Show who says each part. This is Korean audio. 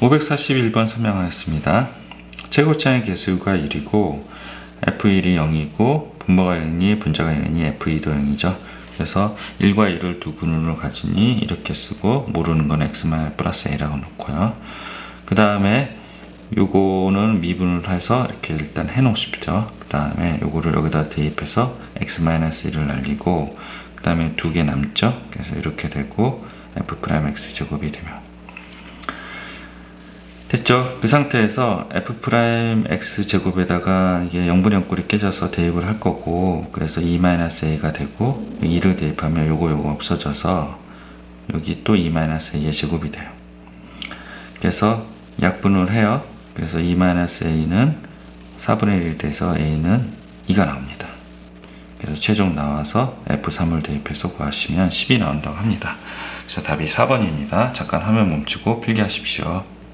Speaker 1: 541번 설명하겠습니다. 최고차의 개수가 1이고 F1이 0이고 분모가 0이니 분자가 0이니 F2도 0이죠. 그래서 1과 1을 두 근으로 가지니 이렇게 쓰고 모르는 건 x 플러스 a라고 놓고요. 그 다음에 요거는 미분을 해서 이렇게 일단 해 놓으십시오. 그 다음에 요거를 여기다 대입해서 x-1을 날리고 그 다음에 두 개 남죠. 그래서 이렇게 되고 f'(x) 제곱이 되면 됐죠. 그 상태에서 f'(x) 제곱에다가 이게 0분의 0꼴이 깨져서 대입을 할 거고 그래서 2-a가 되고 2를 대입하면 요거 요거 없어져서 여기 또 2-a의 제곱이 돼요. 그래서 약분을 해요. 그래서 2-a는 4분의 1이 돼서 a는 2가 나옵니다. 그래서 최종 나와서 F3을 대입해서 구하시면 10이 나온다고 합니다. 그래서 답이 4번입니다. 잠깐 화면 멈추고 필기하십시오.